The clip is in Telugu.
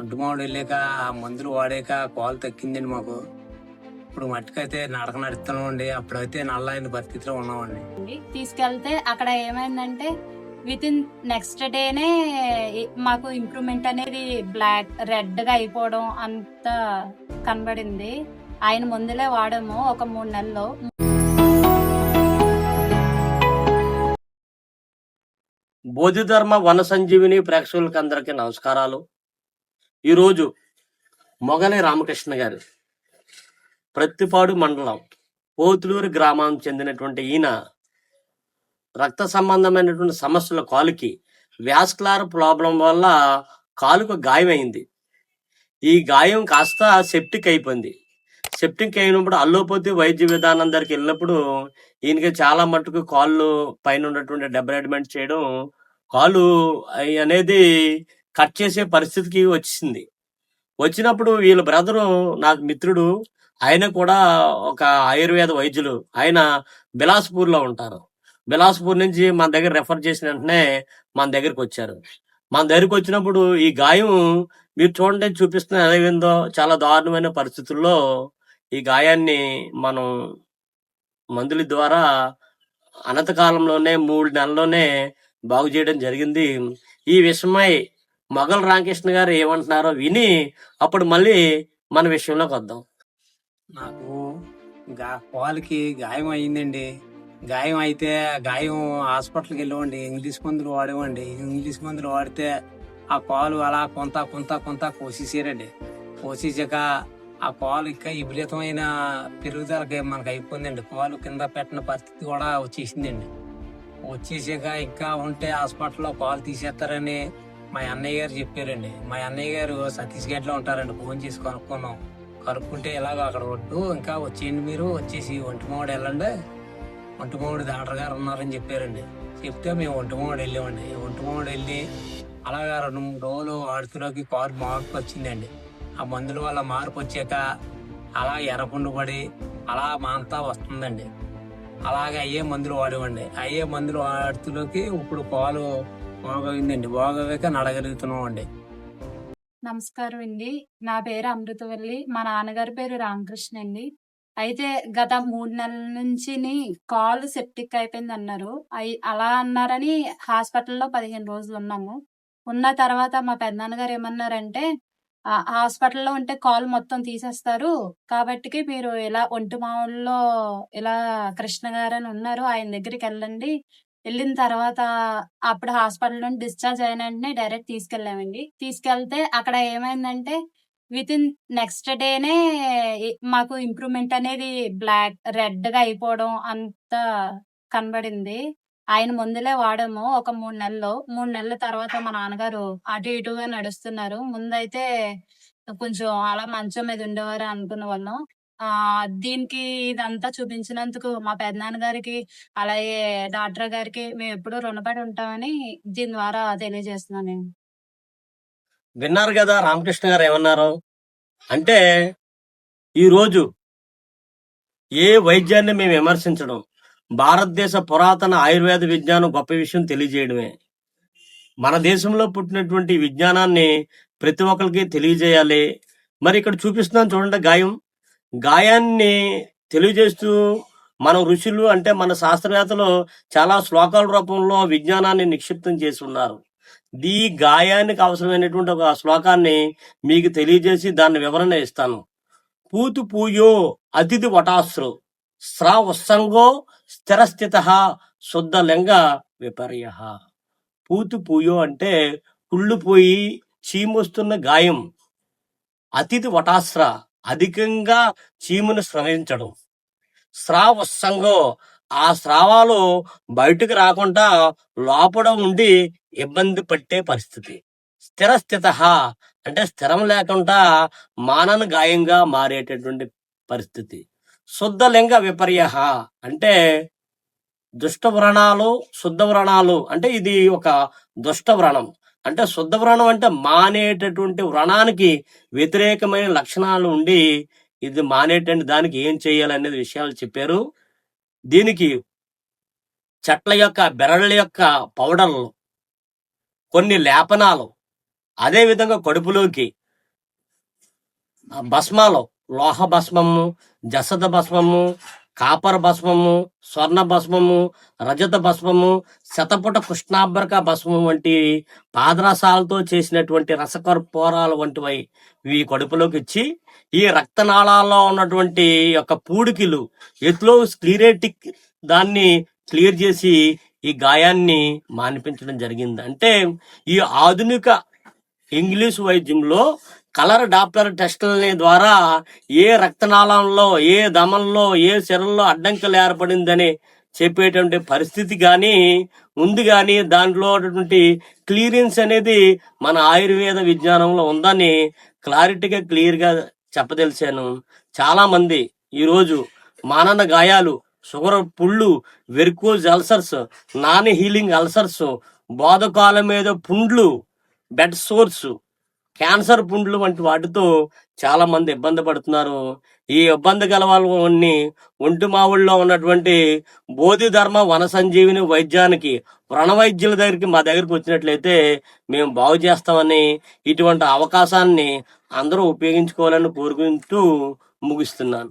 ఒంటి మామిడి వెళ్ళాక ఆ మందులు వాడాక కాలు తక్కిందండి మాకు. ఇప్పుడు మట్టుకైతే నడక నడుస్తున్నామండి అప్పుడైతే నల్లైన పరిస్థితిలో ఉన్నామండి. తీసుకెళ్తే అక్కడ ఏమైందంటే విత్ ఇన్ నెక్స్ట్ డేనే మాకు ఇంప్రూవ్మెంట్ అనేది బ్లాక్ రెడ్గా అయిపోవడం అంత కనబడింది. ఆయన ముందులే వాడాము ఒక మూడు నెలలు. బోధిధర్మ వన సంజీవిని ప్రేక్షకులకి అందరికీ నమస్కారాలు. ఈరోజు మొగలై రామకృష్ణ గారు ప్రత్తిపాడు మండలం పోతులూరు గ్రామానికి చెందినటువంటి ఈయన రక్త సంబంధమైనటువంటి సమస్యల కాలుకి వ్యాస్కులార్ ప్రాబ్లం వల్ల కాలుకు గాయమైంది ఈ గాయం కాస్త సెప్టిక్ అయిపోయింది. సెప్టిక్ అయినప్పుడు అల్లోపతి వైద్య విధానం దగ్గరికి వెళ్ళినప్పుడు ఈయనకి చాలా మటుకు కాళ్ళు పైన ఉన్నటువంటి డెబరేట్మెంట్ చేయడం కాలు అనేది కట్ చేసే పరిస్థితికి వచ్చింది. వచ్చినప్పుడు వీళ్ళ బ్రదరు నాకు మిత్రుడు ఆయన కూడా ఒక ఆయుర్వేద వైద్యులు. ఆయన బిలాస్పూర్లో ఉంటారు. బిలాస్పూర్ నుంచి మన దగ్గర రెఫర్ చేసిన వెంటనే మన దగ్గరికి వచ్చారు. మన దగ్గరికి వచ్చినప్పుడు ఈ గాయం మీరు చూడండి చూపిస్తున్న ఎలాగైందో చాలా దారుణమైన పరిస్థితుల్లో ఈ గాయాన్ని మనం మందుల ద్వారా అనంతకాలంలోనే మూడు నెలల్లోనే బాగు చేయడం జరిగింది. ఈ విషయమై మొగల్ రామకృష్ణ గారు ఏమంటున్నారో విని అప్పుడు మళ్ళీ మన విషయంలోకి వద్దాం. నాకు గా కాలుకి గాయం అయిందండి. గాయం అయితే ఆ గాయం హాస్పిటల్కి వెళ్ళవండి ఇంగ్లీష్ మందులు వాడేవండి ఇంగ్లీష్ మందులు వాడితే ఆ కాలు అలా కొంత కొంత కొంత కోసేసారండి. కోసేసాక ఆ కాలు ఇంకా విపరీతమైన పెరుగుదలకి మనకు అయిపోయిందండి. కాలు కింద పెట్టిన పరిస్థితి కూడా వచ్చేసిందండి. వచ్చేసాక ఇంకా ఉంటే హాస్పిటల్లో కాలు తీసేస్తారని మా అన్నయ్య గారు చెప్పారండి. మా అన్నయ్య గారు సతీష్ గడ్లో ఉంటారండి. ఫోన్ చేసి కనుక్కున్నాం. కనుక్కుంటే ఇలాగ అక్కడ ఒడ్డు ఇంకా వచ్చేయండి మీరు వచ్చేసి ఒంటిమావిడి వెళ్ళండి. ఒంటిమావిడి డాక్టర్ గారు ఉన్నారని చెప్పారండి. చెప్తే మేము ఒంటిమావిడి వెళ్ళామండి. ఒంటిమావిడి వెళ్ళి అలాగా రెండు మూడు రోజులు ఆడుతులోకి కారు మార్పు వచ్చిందండి. ఆ మందుల వల్ల మార్పు వచ్చాక అలా ఎర్రపుండు పడి అలా మాంతా వస్తుందండి. అలాగే అయ్యే మందులు వాడేవండి అయ్యే మందులు వాడుతులోకి ఇప్పుడు కాలు బాగోయిందండి బాగోగాక నడగలుగుతున్నాం అండి నమస్కారం అండి నా పేరు అమృతవల్లి మా నాన్నగారి పేరు రామకృష్ణ అండి అయితే గత మూడు నెలల నుంచి కాలు సెప్టిక్ అయిపోయింది అన్నారు అలా అన్నారని హాస్పిటల్లో పదిహేను రోజులు ఉన్నాము. ఉన్న తర్వాత మా పెద్దనాన్నగారు ఏమన్నారంటే హాస్పిటల్లో ఉంటే కాలు మొత్తం తీసేస్తారు. కాబట్టికి మీరు ఇలా ఒంటి మావుల్లో ఇలా కృష్ణ గారు అని ఉన్నారు. ఆయన దగ్గరికి వెళ్ళండి. వెళ్ళిన తర్వాత అప్పుడు హాస్పిటల్ నుండి డిశ్చార్జ్ అయిన వెంటనే డైరెక్ట్ తీసుకెళ్ళామండి. తీసుకెళ్తే అక్కడ ఏమైందంటే విత్ ఇన్ నెక్స్ట్ డేనే మాకు ఇంప్రూవ్మెంట్ అనేది బ్లాక్ రెడ్గా అయిపోవడం అంత కనబడింది. ఆయన ముందులే వాడము ఒక మూడు నెలలు. మూడు నెలల తర్వాత మా నాన్నగారు అటు ఇటుగా నడుస్తున్నారు. ముందైతే కొంచెం అలా మంచం మీద ఉండేవారు అనుకున్న వాళ్ళం. ఆ దీనికి ఇదంతా చూపించినందుకు మా పెదనాన్న గారికి అలాగే డాక్టర్ గారికి మేము ఎప్పుడూ రుణపడి ఉంటామని దీని ద్వారా తెలియజేస్తున్నాను నేను విన్నారు కదా రామకృష్ణ గారు ఏమన్నారు? అంటే ఈరోజు ఏ వైద్యాన్ని మేము విమర్శించడం? భారతదేశ పురాతన ఆయుర్వేద విజ్ఞానం గొప్ప విషయం తెలియజేయడమే. మన దేశంలో పుట్టినటువంటి విజ్ఞానాన్ని ప్రతి ఒక్కరికి తెలియజేయాలి. మరి ఇక్కడ చూపిస్తున్నాం చూడండి గాయం. గాయాన్ని తెలియజేస్తూ మన ఋషులు అంటే మన శాస్త్రవేత్తలు చాలా శ్లోకాల రూపంలో విజ్ఞానాన్ని నిక్షిప్తం చేసి ఉన్నారు ఈ గాయానికి అవసరమైనటువంటి ఒక శ్లోకాన్ని మీకు తెలియజేసి దాని వివరణ ఇస్తాను. పూతు పూయో అతిథి వటాశ్రు స్రా ఉత్సంగో స్థిరస్థిత శుద్ధ లింగ విపర్య. పూతు పూయో అంటే కుళ్ళుపోయి చీమొస్తున్న గాయం. అతిథి వటాశ్ర అధికంగా చీమును స్రవించడం. స్రావస్సంగో ఆ స్రావాలు బయటకు రాకుండా లోపల ఉండి ఇబ్బంది పట్టే పరిస్థితి. స్థిరస్థిత అంటే స్థిరం లేకుండా మానన గాయంగా మారేటటువంటి పరిస్థితి. శుద్ధలింగ విపర్య అంటే దుష్ట వ్రణాలు శుద్ధ వ్రణాలు అంటే ఇది ఒక దుష్ట వ్రణం. అంటే శుద్ధ వ్రణం అంటే మానేటటువంటి వ్రణానికి వ్యతిరేకమైన లక్షణాలు ఉండి ఇది మానేటండి దానికి ఏం చేయాలనేది విషయాలు చెప్పారు. దీనికి చెట్ల యొక్క బెరళ్ళ యొక్క పౌడర్లు కొన్ని లేపనాలు అదే విధంగా కడుపులోకి భస్మాలు లోహ భస్మము జసద భస్మము కాపర్ భస్మము స్వర్ణ భస్మము రజత భస్మము శతపుట కృష్ణాభరక భస్మం వంటి పాదరసాలతో చేసినటువంటి రసకర్పూరాలు వంటివి ఇవి కడుపులోకి ఇచ్చి ఈ రక్తనాళాల్లో ఉన్నటువంటి యొక్క పూడికిలు ఎత్లో స్క్లీరేటిక్ దాన్ని క్లియర్ చేసి ఈ గాయాన్ని మానిపించడం జరిగింది. అంటే ఈ ఆధునిక ఇంగ్లీష్ వైద్యంలో కలర్ డాప్లర్ టెస్టుల ద్వారా ఏ రక్తనాళంలో ఏ దమంలో ఏ సిరల్లో అడ్డంకులు ఏర్పడిందని చెప్పేటువంటి పరిస్థితి కానీ ఉంది కానీ దాంట్లో క్లియరెన్స్ అనేది మన ఆయుర్వేద విజ్ఞానంలో ఉందని క్లారిటీగా క్లియర్గా చెప్పదలిచాను. చాలామంది ఈరోజు మానన గాయాలు షుగర్ పుళ్ళు varicose ulcers non healing ulcers బోధకాల మీద పుండ్లు బెడ్ సోర్స్ క్యాన్సర్ పుండ్లు వంటి వాటితో చాలా మంది ఇబ్బంది పడుతున్నారు. ఈ ఇబ్బంది గల వాళ్ళని ఒంటి మావుల్లో ఉన్నటువంటి బోధి ధర్మ వన సంజీవిని వైద్యానికి వ్రణ వైద్యుల దగ్గరికి మా దగ్గరికి వచ్చినట్లయితే మేము బాగు చేస్తామని ఇటువంటి అవకాశాన్ని అందరూ ఉపయోగించుకోవాలని కోరుకుంటూ ముగిస్తున్నాను.